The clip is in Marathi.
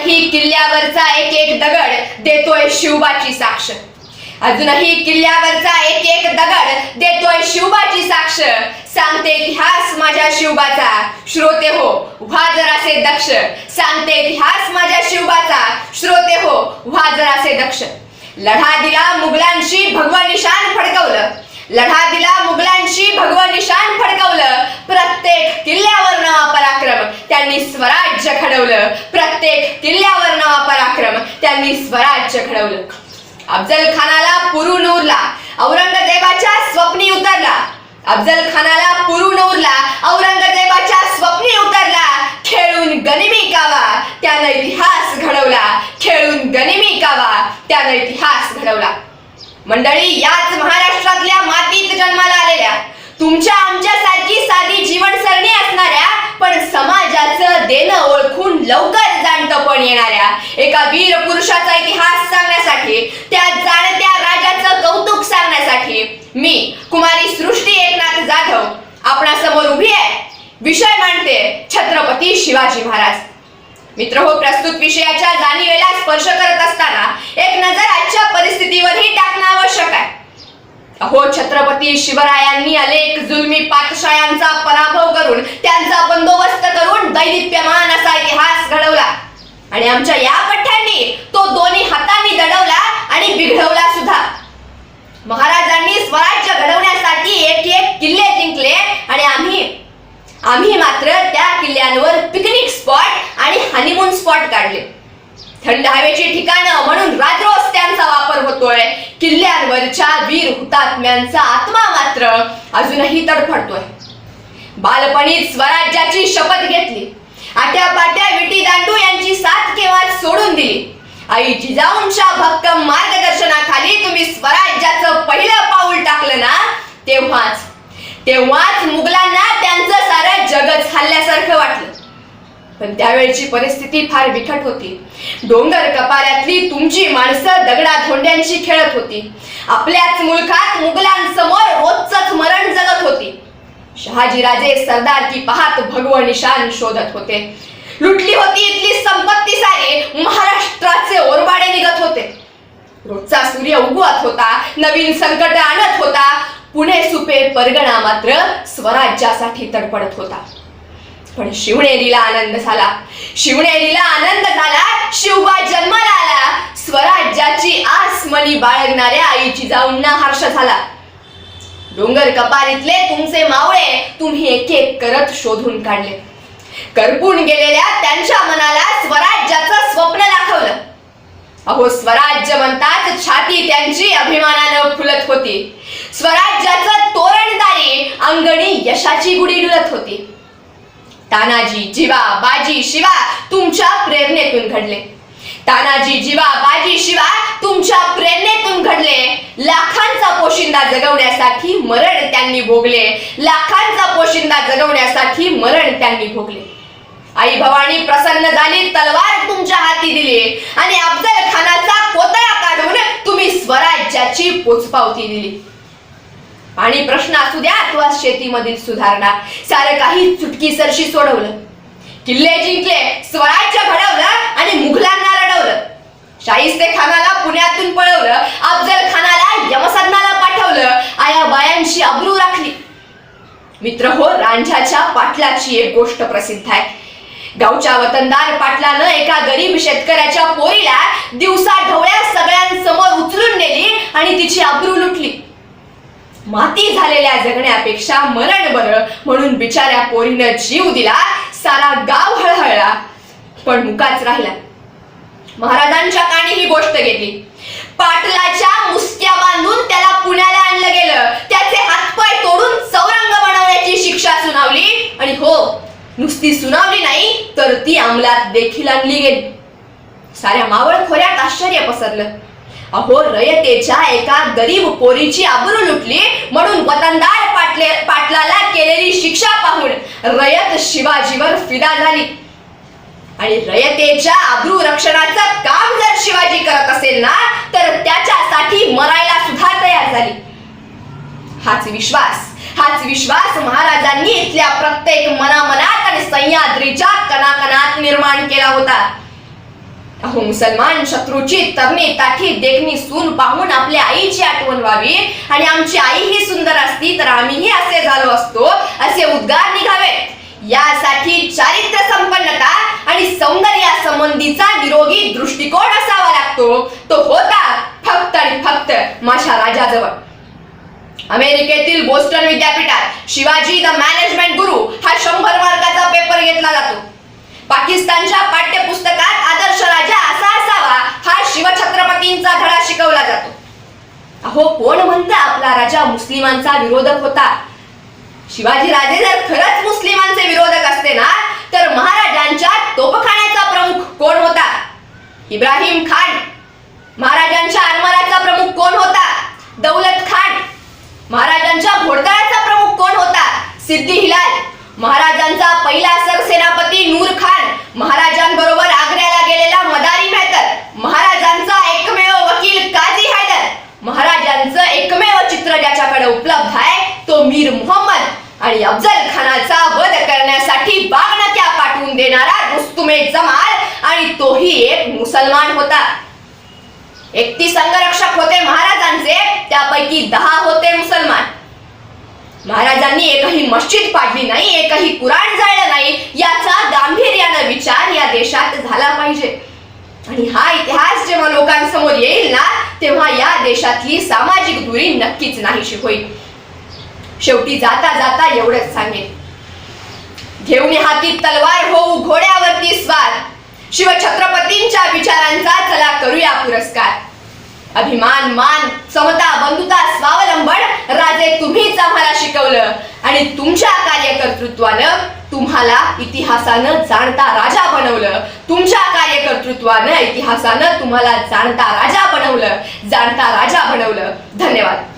ही किल्ल्यावरचा एक एक दगड देतोय शिवबाची साक्ष. अजूनही किल्ल्यावरचा एक एक दगड देतोय शिवबाची साक्ष. सांगते इतिहास माझ्या शिवबाचा. श्रोते हो व्हा जरासे दक्ष. सांगते इतिहास माझ्या शिवबाचा. श्रोते हो व्हा जरासे दक्ष. लढा दिला मुघलांशी भगवा निशान फडकवलं. लढा दिला मुघलांशी भगवा निशान फडकवलं. प्रत्येक किल्ल्यावर त्यांनी स्वराज्य घडवलं. प्रत्येक किल्ल्यावर नवा पराक्रम. त्यांनी स्वराज्य घडवलं. अफजल खानाला पुरून उरला. औरंगजेबाच्या स्वप्नी उतरला. अफजल खानाला पुरून उरला. औरंगजेबाच्या स्वप्नी उतरला. खेळून गनिमी कावा. त्यानं इतिहास घडवला. खेळून गनिमी कावा. त्यानं इतिहास घडवला. मंडळी याच महाराष्ट्रातल्या मातीत जन्माला आलेल्या तुमच्या आमच्यासारखी साधी जीवनसरणी असणार लवकर लवकर जाणतपण येणाऱ्या एका वीर पुरुषाचा इतिहास सांगण्यासाठी त्या जाणत्या राजाचं कौतुक सांगण्यासाठी मी कुमारी सृष्टी एकनाथ जाधव आपणासमोर उभी आहे. विषय मांडते छत्रपती शिवाजी महाराज. मित्र हो प्रस्तुत विषयाच्या जाणीवेला स्पर्श करत असताना एक नजर आजच्या परिस्थितीवरही टाकणं आवश्यक आहे. अहो छत्रपती शिवरायांनी अनेक जुलमी पातशायांचा पराभव करून त्यांचा बंदोबस्त करून दैदिप्यमान आणि आमच्या या पठ्यांनी तो दोन्ही हातांनी दडवला आणि बिघडवला सुद्धा. महाराजांनी स्वराज्य घडवण्यासाठी एक एक किल्ले जिंकले आणि आम्ही आम्ही मात्र त्या किल्ल्यांवर पिकनिक स्पॉट आणि हनीमून स्पॉट काढले. थंड हवेची ठिकाणं म्हणून राजरोस त्यांचा वापर होतोय. किल्ल्यांवरच्या वीर हुतात्म्यांचा आत्मा मात्र अजूनही तडफडतोय. बालपणीत स्वराज्याची शपथ घेतली. आट्या पाट्या विटी दांडू यांची साथ केव्हा सोडून दिली. आई जिजाऊंच्या भक्कम मार्गदर्शनाखाली तुम्ही स्वराज्याचं पहिलं पाऊल टाकलं ना तेव्हाच. तेव्हाच मुघलांना त्यांचं सारं जगच हल्ल्यासारखं वाटलं. पण त्यावेळची परिस्थिती फार बिकट होती. डोंगर कपाऱ्यातली तुमची माणसं दगडा धोंड्यांशी खेळत होती. आपल्याच मुलखात मुघलांसमोर रोजच मरण जगत होती. शहाजीराजे सरदार की पाहत भगव निशान शोधत होते. लुटली होती इथली संपत्ती सारी. महाराष्ट्राचे ओरबाडे निघत होते. रोजचा सूर्य उगवत होता नवीन संकट आणत होता. पुणे सुपे परगणा मात्र स्वराज्यासाठी तडपडत होता. पण शिवनेरीला आनंद झाला. शिवनेरीला आनंद झाला. शिवबा जन्माला आला. स्वराज्याची आसमनी बाळगणाऱ्या आईची जाऊंना हर्ष झाला. डोंगर कपारीतले तुमचे मावळे तुम्ही एक एक करत शोधून काढले. करपून गेलेल्या त्यांच्या मनाला स्वराज्याचं स्वप्न दाखवलं. अहो स्वराज्य म्हणतात छाती त्यांची अभिमानानं फुलत होती. स्वराज्याचं तोरणदारी अंगणी यशाची गुढी डुलत होती. तानाजी जिवा बाजी शिवा तुमच्या प्रेरणेतून घडले. तानाजी जिवा बाजी शिवा तुमच्या प्रेरणेतून घडले. लाखांचा पोशिंदा जगवण्यासाठी मरण त्यांनी भोगले. लाखांचा पोशिंदा जगवण्यासाठी मरण त्यांनी भोगले. आई भवानी प्रसन्न झाली तलवार तुमच्या हाती दिली. आणि अफजल खानाचा कोतळा काढून तुम्ही स्वराज्याची पोचपावती दिली. आणि प्रश्न असू द्या अथवा शेतीमधील सुधारणा. सारं काही चुटकीसरशी सोडवलं. किल्ले जिंकले स्वराज्य घडवलं आणि मुघलांना रडवलं. शाहिस्ते खानाला पुण्यातून पळवलं अफजल खानाला यमसदनाला पाठवलं आया बायांशी अब्रू राखली. मित्र हो रांझाच्या पाटलाची एक गोष्ट प्रसिद्ध आहे. गावच्या वतनदार पाटलानं एका गरीब शेतकऱ्याच्या पोरीला दिवसा ढवळ्या सगळ्यांसमोर उचलून नेली आणि तिची अब्रू लुटली. माती झालेल्या जगण्यापेक्षा मरण बरं म्हणून बिचाऱ्या पोरीनं जीव दिला सारा गाव हळहळला पण मुकाच राहिला. महाराजांच्या कानी ही गोष्ट गेली. पाटलाच्या मुसक्या बांधून त्याला पुण्याला आणलं गेलं. त्याचे हातपाय तोडून चौरंग बनवण्याची शिक्षा सुनावली. आणि हो नुसती सुनावली नाही तर ती अंमलात देखील आणली गेली. साऱ्या मावळ खोऱ्यात आश्चर्य पसरलं. अहो रयतेच्या एका गरीब पोरीची आबरू लुटली म्हणून वतनदार पाटले पाटलाला केलेली रयत शिवाजीवर फिदा झाली. आणि रयतेच्या आबरू रक्षणाचं काम जर शिवाजी करत असेल ना तर त्याच्यासाठी मरायला सुद्धा तयार झाली. हाच विश्वास हाच विश्वास महाराजांनी इथल्या प्रत्येक मनामनात आणि सह्याद्रीच्या कणाकणात निर्माण केला होता. अहो मुसलमान शत्रूची तरणी ताठी देखणी सून पाहून आपल्या आईची आठवण व्हावी आणि आमची आई ही सुंदर असती तर आम्हीही असे झालो असतो यासाठी चारित्र्य संपन्नता आणि सौंदर्या संबंधीचा निरोगी दृष्टिकोन असावा लागतो. तो होता फक्त आणि फक्त माझ्या राजाजवळ. अमेरिकेतील बोस्टन विद्यापीठात शिवाजी द मॅनेजमेंट गुरु हा शंभर मार्काचा पेपर घेतला जातो. पाकिस्तानच्या पाठ्यपुस्तकात आदर्श राजा असा असावा हा शिवछत्रपतींचा धडा शिकवला जातो. अहो कोण म्हणतं आपला राजा मुस्लिमांचा विरोधक होता? शिवाजी राजे जर खरंच मुस्लिमांचे विरोधक असते ना तर महाराजांच्या तोपखान्याचा प्रमुख कोण होता? इब्राहिम खान. महाराजांच्या आरमाराचा प्रमुख कोण होता? दौलत खान. महाराजांच्या घोडदळाचा प्रमुख कोण होता? सिद्धी हिलाल. महाराजांचा पहिला सरसेनापती नूर खान. महाराजांबरोबर आग्र्याला गेलेला मदारी मेहतर. महाराजांचा एकमेव वकील काझी हैदर. महाराजांचं एकमेव चित्र ज्याच्याकडे उपलब्ध आहे तो मीर मोहम्मद. आणि अफजल खानाचा वध करण्यासाठी बागणक्या पाठवून देणारा रुस्तुमे जमाल आणि तोही एक मुसलमान होता. एकतीस संघरक्षक होते महाराजांचे त्यापैकी दहा होते मुसलमान. महाराजांनी एकही मस्जिद पाडली नाही एकही कुराण जाळलं नाही याचा गांभीर्यानं विचार या देशात झाला पाहिजे. आणि हा इतिहास जेव्हा लोकांसमोर येईल ना तेव्हा या देशातली सामाजिक दुरी नक्कीच नाहीशी होईल. शेवटी जाता जाता एवढंच सांगेन. घेऊन हाती तलवार होऊ घोड्यावरती स्वार. शिवछत्रपतींच्या विचारांचा चला करूया पुरस्कार. अभिमान मान समता बंधुता स्वावलंबन राजे तुम्हीच आम्हाला शिकवलं. आणि तुमच्या कार्यकर्तृत्वानं तुम्हाला इतिहासानं जाणता राजा बनवलं. तुमच्या कार्यकर्तृत्वानं इतिहासानं तुम्हाला जाणता राजा बनवलं. जाणता राजा बनवलं. धन्यवाद.